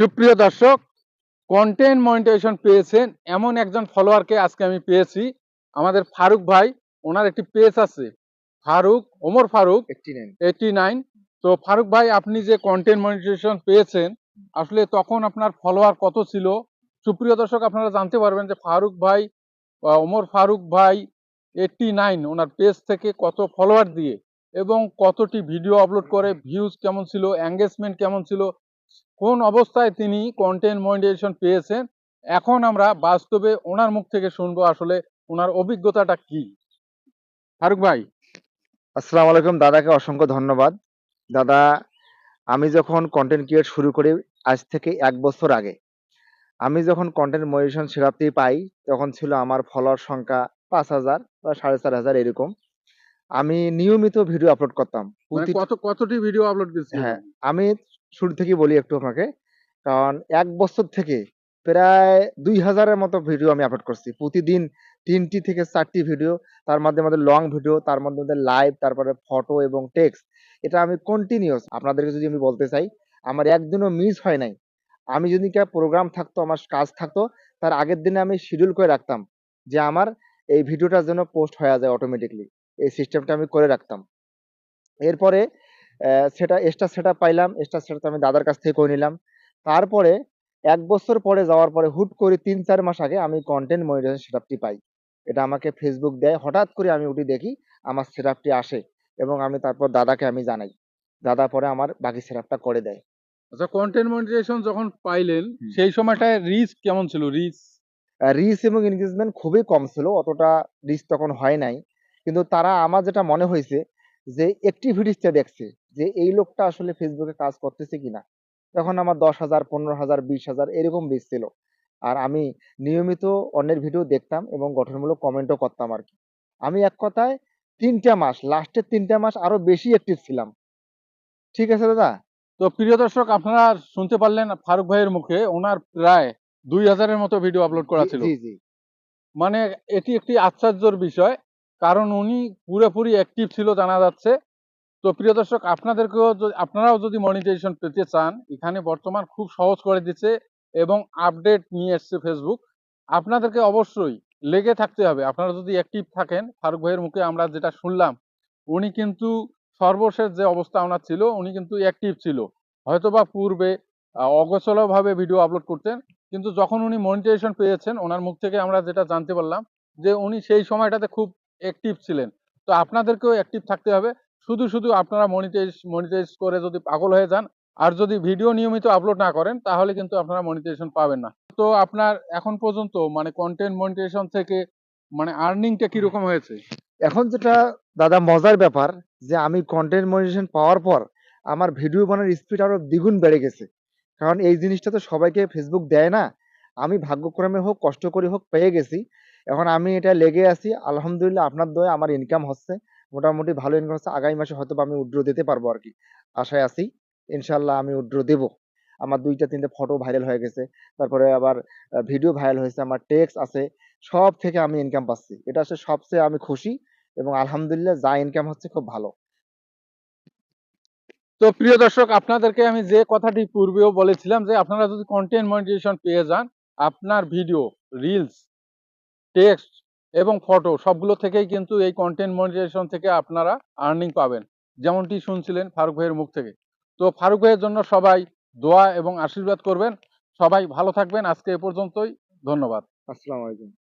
সুপ্রিয় দর্শক content monetization পেয়েছেন এমন একজন ফলোয়ারকে আজকে আমি পেয়েছি। আমাদের ফারুক ভাই ওনার একটি পেজ আছে। ফারুক ওমর ফারুক এইটি নাইন তো ফারুক ভাই আপনি যে কন্টেন্ট মনিটাইজেশন পেয়েছেন আসলে তখন আপনার ফলোয়ার কত ছিল? সুপ্রিয় দর্শক আপনারা জানতে পারবেন যে ফারুক ভাই ওমর ফারুক ভাই এইটটি নাইন ওনার পেজ থেকে কত ফলোয়ার দিয়ে এবং কতটি ভিডিও আপলোড করে ভিউজ কেমন ছিল এঙ্গেজমেন্ট কেমন ছিল কোন অবস্থায় তিনি কন্টেন্ট মনিটাইজেশন পেয়েছেন? এখন আমরা বাস্তবে ওনার মুখ থেকে শুনব আসলে ওনার অভিজ্ঞতাটা কি। ফারুক ভাই। আসসালামু আলাইকুম দাদাকে অসংখ্য ধন্যবাদ। দাদা আমি যখন কন্টেন্ট ক্রিয়েট শুরু করি আজ থেকে এক বছর আগে আমি যখন কন্টেন্ট মনিটেশন সেরাপটি পাই তখন ছিল আমার ফলোয়ার সংখ্যা পাঁচ হাজার বা সাড়ে চার হাজার এরকম। আমি নিয়মিত ভিডিও আপলোড করতাম। মানে কত কতটি ভিডিও আপলোড হ্যাঁ আমি শুরু থেকে বলি একটু আপনাকে। কারণ এক বছর থেকে প্রায় দুই হাজারের মতো ভিডিও আমি আপলোড করছি। প্রতিদিন তিনটি থেকে চারটি ভিডিও তার মধ্যে মধ্যে লং ভিডিও তার মধ্যে মধ্যে লাইভ তারপরে ফটো এবং টেক্সট এটা আমি কন্টিনিউস আপনাদেরকে যদি আমি বলতে চাই, আমার একদিনও মিস হয় নাই। আমি যদি প্রোগ্রাম থাকতো, আমার কাজ থাকতো, তার আগের দিনে আমি শিডিউল করে রাখতাম যে আমার এই ভিডিওটার যেন পোস্ট হয়ে যায় অটোমেটিকলি এই সিস্টেমটা আমি করে রাখতাম। এরপরে সেটা এক্সট্রা সেটা পাইলাম এক্সট্রা সেটা আমি দাদার কাছ থেকে করে নিলাম। তারপরে এক বছর পরে যাওয়ার পরে হুট করে তিন চার মাস আগে আমি কন্টেন্ট মনিটাইজেশন সেটআপটি পাই। এটা আমাকে ফেসবুক দেয় হঠাৎ করে আমি উঠে দেখি আমার সেটআপটি আসে এবং আমি তারপর দাদাকে আমি জানাই। দাদা পরে আমার বাকি সেটআপটা করে দেয়। আচ্ছা কন্টেন্ট মনিটাইজেশন যখন পাইলেন সেই সময়টায় রিস্ক কেমন ছিল? রিস্ক রিচ এবং এনগেজমেন্ট খুবই কম ছিল অতটা রিচ তখন হয় নাই। কিন্তু তারা আমার যেটা মনে হয়েছে যে অ্যাক্টিভিটিসটা দেখছে যে এই লোকটা আসলে ফেসবুকে কাজ করতেছে কিনা? তখন আমার দশ হাজার পনেরো হাজার বিশ হাজার এরকম রিচ ছিল আর আমি নিয়মিত অন্যের ভিডিও দেখতাম এবং গঠনমূলক কমেন্টও করতাম আর কি আমি এক কথায় তিনটা মাস লাস্টের তিনটা মাস আরও বেশি অ্যাক্টিভ ছিলাম। ঠিক আছে দাদা? তো প্রিয় দর্শক আপনারা শুনতে পারলেন ফারুক ভাইয়ের মুখে ওনার প্রায় দুই হাজারের মতো ভিডিও আপলোড করা ছিল। জি জি। মানে এটি একটি আশ্চর্যর বিষয় কারণ উনি পুরোপুরি অ্যাক্টিভ ছিল জানা যাচ্ছে। তো প্রিয় দর্শক, আপনাদেরকেও আপনারাও যদি মনিটাইজেশন পেতে চান, এখানে বর্তমান খুব সহজ করে দিচ্ছে এবং আপডেট নিয়ে এসছে ফেসবুক আপনাদেরকে অবশ্যই লেগে থাকতে হবে। আপনারা যদি অ্যাক্টিভ থাকেন, ফারুক ভাইয়ের মুখে আমরা যেটা শুনলাম, উনি কিন্তু সর্বশেষ যে অবস্থা ওনার ছিল, উনি কিন্তু অ্যাক্টিভ ছিল। হয়তোবা পূর্বে অগোছালোভাবে ভিডিও আপলোড করতেন, কিন্তু যখন উনি মনিটাইজেশন পেয়েছেন, ওনার মুখ থেকে আমরা যেটা জানতে পারলাম যে উনি সেই সময়টাতে খুব অ্যাক্টিভ ছিলেন। তো আপনাদেরকেও অ্যাক্টিভ থাকতে হবে। শুধু শুধু আপনারা মনিটাইজ মনিটাইজ করে যদি পাগল হয়ে যান, আর যদি ভিডিও নিয়মিত আপলোড না করেন, তাহলে কিন্তু আপনারা মনিটাইজেশন পাবেন না। তো আপনার এখন পর্যন্ত মানে কন্টেন্ট মনিটাইজেশন থেকে মানে আর্নিংটা কীরকম হয়েছে? এখন যেটা দাদা মজার ব্যাপার, যে আমি কন্টেন্ট মনিটাইজেশন পাওয়ার পর আমার ভিডিও বানানোর স্পিড আরও দ্বিগুণ বেড়ে গেছে। কারণ এই জিনিসটা তো সবাইকে ফেসবুক দেয় না। আমি ভাগ্যক্রমে হোক, কষ্ট করে হোক পেয়ে গেছি। এখন আমি এটা লেগে আছি, আলহামদুলিল্লাহ আপনার দয়ে আমার ইনকাম হচ্ছে। মোটামুটি ভালো ইনকাম হচ্ছে আগামী মাসে হয়তো আমি উড্র দিতে পারব আর কি। আশায় আছি ইনশাল্লাহ আমি উড্র দেব। আমার দুইটা, তিনটে ফটো ভাইরাল হয়ে গেছে, তারপরে আবার ভিডিও ভাইরাল হয়েছে, আমার টেক্সট আছে, সব থেকে আমি ইনকাম পাচ্ছি। এটা হচ্ছে সবচেয়ে আমি খুশি এবং আলহামদুলিল্লাহ যা ইনকাম হচ্ছে খুব ভালো। তো প্রিয় দর্শক, আপনাদেরকে আমি যে কথাটি পূর্বেও বলেছিলাম যে, আপনারা যদি কন্টেন্ট মনিটাইজেশন পেয়ে যান, আপনার ভিডিও রিলস টেক্সট এবং ফটো সবগুলো থেকেই কিন্তু এই কন্টেন্ট মনিটাইজেশন থেকে আপনারা আর্নিং পাবেন। যেমনটি শুনছিলেন ফারুক ভাইয়ের মুখ থেকে। তো ফারুক ভাইয়ের জন্য সবাই দোয়া এবং আশীর্বাদ করবেন। সবাই ভালো থাকবেন। আজকে এ পর্যন্তই। ধন্যবাদ। আসসালামু আলাইকুম।